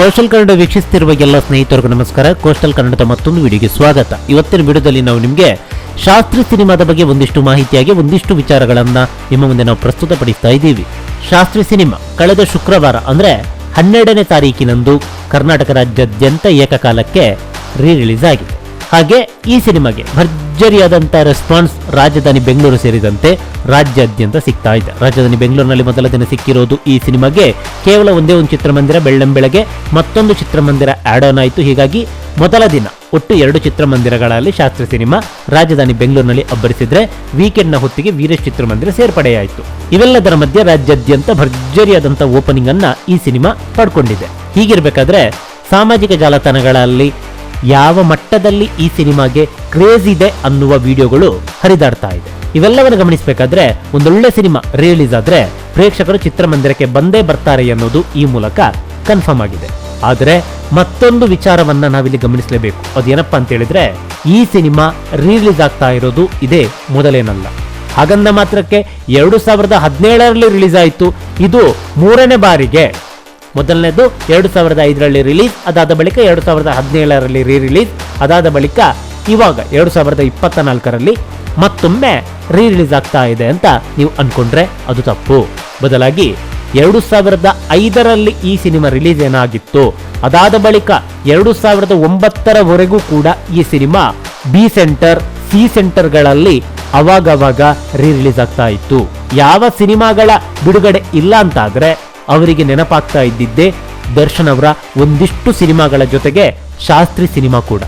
Coastal Kannada ವೀಕ್ಷಿಸುತ್ತಿರುವ ಎಲ್ಲ ಸ್ನೇಹಿತರಿಗೂ ನಮಸ್ಕಾರ. ಕೋಸ್ಟಲ್ ಕನ್ನಡದ ಮತ್ತೊಂದು ವಿಡಿಯೋಗೆ ಸ್ವಾಗತ. ಇವತ್ತಿನ ವಿಡಿಯೋದಲ್ಲಿ ನಾವು ನಿಮಗೆ ಶಾಸ್ತ್ರಿ ಸಿನಿಮಾದ ಬಗ್ಗೆ ಒಂದಿಷ್ಟು ಮಾಹಿತಿಯಾಗಿ, ಒಂದಿಷ್ಟು ವಿಚಾರಗಳನ್ನ ನಿಮ್ಮ ಮುಂದೆ ನಾವು ಪ್ರಸ್ತುತಪಡಿಸ್ತಾ ಇದ್ದೀವಿ. ಶಾಸ್ತ್ರಿ ಸಿನಿಮಾ ಕಳೆದ ಶುಕ್ರವಾರ, ಅಂದ್ರೆ ಹನ್ನೆರಡನೇ ತಾರೀಕಿನಂದು ಕರ್ನಾಟಕ ರಾಜ್ಯಾದ್ಯಂತ ಏಕಕಾಲಕ್ಕೆ ರೀ ರಿಲೀಸ್ ಆಗಿದೆ. ಹಾಗೆ ಈ ಸಿನಿಮಾಗೆ ಭರ್ಜರಿಯಾದಂಥ ರೆಸ್ಪಾನ್ಸ್ ರಾಜಧಾನಿ ಬೆಂಗಳೂರು ಸೇರಿದಂತೆ ರಾಜ್ಯಾದ್ಯಂತ ಸಿಗ್ತಾ ಇದೆ. ರಾಜಧಾನಿ ಬೆಂಗಳೂರಿನಲ್ಲಿ ಮೊದಲ ದಿನ ಸಿಕ್ಕಿರೋದು ಈ ಸಿನಿಮಾಗೆ ಕೇವಲ ಒಂದೇ ಒಂದು ಚಿತ್ರಮಂದಿರ, ಬೆಳ್ಳಂಬೆಳಗ್ಗೆ ಮತ್ತೊಂದು ಚಿತ್ರಮಂದಿರ ಆಡ್ ಆನ್ ಆಯಿತು. ಹೀಗಾಗಿ ಮೊದಲ ದಿನ ಒಟ್ಟು ಎರಡು ಚಿತ್ರಮಂದಿರಗಳಲ್ಲಿ ಶಾಸ್ತ್ರ ಸಿನಿಮಾ ರಾಜಧಾನಿ ಬೆಂಗಳೂರಿನಲ್ಲಿ ಅಬ್ಬರಿಸಿದ್ರೆ ವೀಕೆಂಡ್ನ ಹೊತ್ತಿಗೆ ವೀರೇಶ್ ಚಿತ್ರಮಂದಿರ ಸೇರ್ಪಡೆಯಾಯಿತು. ಇವೆಲ್ಲದರ ಮಧ್ಯೆ ರಾಜ್ಯಾದ್ಯಂತ ಭರ್ಜರಿಯಾದಂಥ ಓಪನಿಂಗ್ ಅನ್ನ ಈ ಸಿನಿಮಾ ಪಡ್ಕೊಂಡಿದೆ. ಹೀಗಿರಬೇಕಾದ್ರೆ ಸಾಮಾಜಿಕ ಜಾಲತಾಣಗಳಲ್ಲಿ ಯಾವ ಮಟ್ಟದಲ್ಲಿ ಈ ಸಿನಿಮಾಗೆ ಕ್ರೇಜ್ ಇದೆ ಅನ್ನುವ ವಿಡಿಯೋಗಳು ಹರಿದಾಡ್ತಾ ಇದೆ. ಇವೆಲ್ಲವನ್ನು ಗಮನಿಸಬೇಕಾದ್ರೆ ಒಂದೊಳ್ಳೆ ಸಿನಿಮಾ ರಿಲೀಸ್ ಆದ್ರೆ ಪ್ರೇಕ್ಷಕರು ಚಿತ್ರಮಂದಿರಕ್ಕೆ ಬಂದೇ ಬರ್ತಾರೆ ಅನ್ನೋದು ಈ ಮೂಲಕ ಕನ್ಫರ್ಮ್ ಆಗಿದೆ. ಆದರೆ ಮತ್ತೊಂದು ವಿಚಾರವನ್ನ ನಾವಿಲ್ಲಿ ಗಮನಿಸಲೇಬೇಕು. ಅದೇನಪ್ಪ ಅಂತ ಹೇಳಿದ್ರೆ ಈ ಸಿನಿಮಾ ರಿಲೀಸ್ ಆಗ್ತಾ ಇರೋದು ಇದೇ ಮೊದಲೇನಲ್ಲ. ಹಾಗಂದ ಮಾತ್ರಕ್ಕೆ ಎರಡು ಸಾವಿರದ ಹದಿನೇಳರಲ್ಲಿ ರಿಲೀಸ್ ಆಯಿತು. ಇದು ಮೂರನೇ ಬಾರಿಗೆ ಮೊದಲನೇದು ಎರಡು ಸಾವಿರದ ಐದರಲ್ಲಿ ರಿಲೀಸ್, ಅದಾದ ಬಳಿಕ ಎರಡು ಸಾವಿರದ ಹದಿನೇಳರಲ್ಲಿ ರೀ ರಿಲೀಸ್ ಅದಾದ ಬಳಿಕ ಇವಾಗ ಎರಡು ಸಾವಿರದ ಇಪ್ಪತ್ತ ನಾಲ್ಕರಲ್ಲಿ ಮತ್ತೊಮ್ಮೆ ರೀ ರಿಲೀಸ್ ಆಗ್ತಾ ಇದೆ ಅಂತ ನೀವು ಅನ್ಕೊಂಡ್ರೆ ಅದು ತಪ್ಪು. ಬದಲಾಗಿ ಎರಡು ಸಾವಿರದ ಐದರಲ್ಲಿ ಈ ಸಿನಿಮಾ ರಿಲೀಸ್ ಏನಾಗಿತ್ತು, ಅದಾದ ಬಳಿಕ ಎರಡು ಸಾವಿರದ ಒಂಬತ್ತರವರೆಗೂ ಕೂಡ ಈ ಸಿನಿಮಾ ಬಿ ಸೆಂಟರ್, ಸಿ ಸೆಂಟರ್ಗಳಲ್ಲಿ ಅವಾಗವಾಗ ರೀ ರಿಲೀಸ್ ಆಗ್ತಾ ಇತ್ತು. ಯಾವ ಸಿನಿಮಾಗಳ ಬಿಡುಗಡೆ ಇಲ್ಲ ಅಂತಾದ್ರೆ ಅವರಿಗೆ ನೆನಪಾಗ್ತಾ ಇದ್ದಿದ್ದೇ ದರ್ಶನ್ ಅವರ ಒಂದಿಷ್ಟು ಸಿನಿಮಾಗಳ ಜೊತೆಗೆ ಶಾಸ್ತ್ರಿ ಸಿನಿಮಾ ಕೂಡ.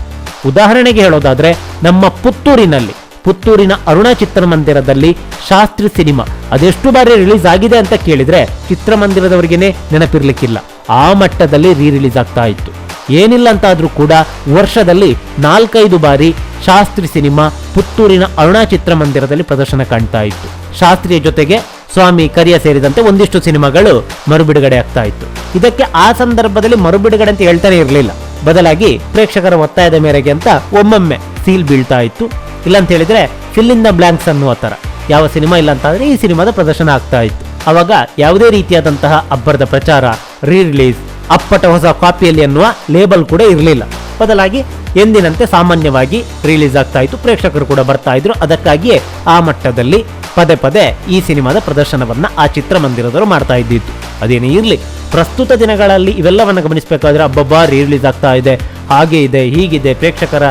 ಉದಾಹರಣೆಗೆ ಹೇಳೋದಾದ್ರೆ ನಮ್ಮ ಪುತ್ತೂರಿನಲ್ಲಿ, ಪುತ್ತೂರಿನ ಅರುಣ ಚಿತ್ರಮಂದಿರದಲ್ಲಿ ಶಾಸ್ತ್ರಿ ಸಿನಿಮಾ ಅದೆಷ್ಟು ಬಾರಿ ರಿಲೀಸ್ ಆಗಿದೆ ಅಂತ ಕೇಳಿದ್ರೆ ಚಿತ್ರಮಂದಿರದವರಿಗೇನೆ ನೆನಪಿರ್ಲಿಕ್ಕಿಲ್ಲ. ಆ ಮಟ್ಟದಲ್ಲಿ ರೀ ರಿಲೀಸ್ ಆಗ್ತಾ ಇತ್ತು. ಏನಿಲ್ಲ ಅಂತಾದ್ರೂ ಕೂಡ ವರ್ಷದಲ್ಲಿ ನಾಲ್ಕೈದು ಬಾರಿ ಶಾಸ್ತ್ರಿ ಸಿನಿಮಾ ಪುತ್ತೂರಿನ ಅರುಣ ಚಿತ್ರಮಂದಿರದಲ್ಲಿ ಪ್ರದರ್ಶನ ಕಾಣ್ತಾ ಇತ್ತು. ಶಾಸ್ತ್ರಿಯ ಜೊತೆಗೆ ಸ್ವಾಮಿ ಕರಿಯ ಸೇರಿದಂತೆ ಒಂದಿಷ್ಟು ಸಿನಿಮಾಗಳು ಮರುಬಿಡುಗಡೆ ಆಗ್ತಾ ಇತ್ತು. ಇದಕ್ಕೆ ಆ ಸಂದರ್ಭದಲ್ಲಿ ಮರುಬಿಡುಗಡೆ ಅಂತ ಹೇಳ್ತಾನೆ ಇರಲಿಲ್ಲ. ಬದಲಾಗಿ ಪ್ರೇಕ್ಷಕರ ಒತ್ತಾಯದ ಮೇರೆಗೆ ಅಂತ ಒಮ್ಮೊಮ್ಮೆ ಸೀಲ್ ಬೀಳ್ತಾ ಇತ್ತು. ಇಲ್ಲ ಅಂತ ಹೇಳಿದ್ರೆ ಫಿಲ್ ಇನ್ ದ ಬ್ಲಾಂಕ್ಸ್ ಅನ್ನುವ ಥರ. ಯಾವ ಸಿನಿಮಾ ಇಲ್ಲ ಅಂತಾದ್ರೆ ಈ ಸಿನಿಮಾದ ಪ್ರದರ್ಶನ ಆಗ್ತಾ ಇತ್ತು. ಅವಾಗ ಯಾವುದೇ ರೀತಿಯಾದಂತಹ ಅಬ್ಬರದ ಪ್ರಚಾರ ರೀ ರಿಲೀಸ್ ಅಪ್ಪಟ ಹೊಸ ಕಾಪಿಯಲ್ಲಿ ಅನ್ನುವ ಲೇಬಲ್ ಕೂಡ ಇರಲಿಲ್ಲ. ಬದಲಾಗಿ ಎಂದಿನಂತೆ ಸಾಮಾನ್ಯವಾಗಿ ರಿಲೀಸ್ ಆಗ್ತಾ ಇತ್ತು. ಪ್ರೇಕ್ಷಕರು ಕೂಡ ಬರ್ತಾ ಇದ್ರು. ಅದಕ್ಕಾಗಿಯೇ ಆ ಮಟ್ಟದಲ್ಲಿ ಪದೇ ಪದೇ ಈ ಸಿನಿಮಾದ ಪ್ರದರ್ಶನವನ್ನ ಆ ಚಿತ್ರಮಂದಿರದವರು ಮಾಡ್ತಾ ಇದ್ದಿತ್ತು ಅದೇನೇ ಇರಲಿ, ಪ್ರಸ್ತುತ ದಿನಗಳಲ್ಲಿ ಇವೆಲ್ಲವನ್ನು ಗಮನಿಸಬೇಕಾದ್ರೆ ಅಬ್ಬಬ್ಬಾ ರಿಲೀಸ್ ಆಗ್ತಾ ಇದೆ, ಹಾಗೆ ಇದೆ, ಹೀಗಿದೆ, ಪ್ರೇಕ್ಷಕರ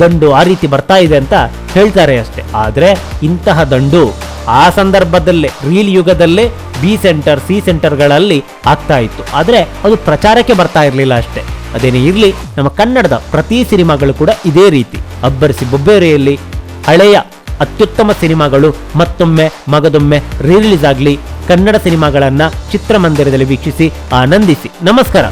ದಂಡು ಆ ರೀತಿ ಬರ್ತಾ ಇದೆ ಅಂತ ಹೇಳ್ತಾರೆ ಅಷ್ಟೇ. ಆದರೆ ಇಂತಹ ದಂಡು ಆ ಸಂದರ್ಭದಲ್ಲೇ ರೀಲ್ ಯುಗದಲ್ಲೇ ಬಿ ಸೆಂಟರ್ ಸಿ ಸೆಂಟರ್ಗಳಲ್ಲಿ ಆಗ್ತಾ ಇತ್ತು. ಆದರೆ ಅದು ಪ್ರಚಾರಕ್ಕೆ ಬರ್ತಾ ಇರಲಿಲ್ಲ ಅಷ್ಟೇ. ಅದೇನೇ ಇರಲಿ, ನಮ್ಮ ಕನ್ನಡದ ಪ್ರತಿ ಸಿನಿಮಾಗಳು ಕೂಡ ಇದೇ ರೀತಿ. ಅಬ್ಬರಿಸಿ ಬೊಬ್ಬೆರೆಯಲ್ಲಿ ಹಳೆಯ ಅತ್ಯುತ್ತಮ ಸಿನಿಮಾಗಳು ಮತ್ತೊಮ್ಮೆ ಮಗದೊಮ್ಮೆ ರಿಲೀಸ್ ಆಗಲಿ, ಕನ್ನಡ ಸಿನಿಮಾಗಳನ್ನು ಚಿತ್ರಮಂದಿರದಲ್ಲಿ ವೀಕ್ಷಿಸಿ ಆನಂದಿಸಿ. ನಮಸ್ಕಾರ.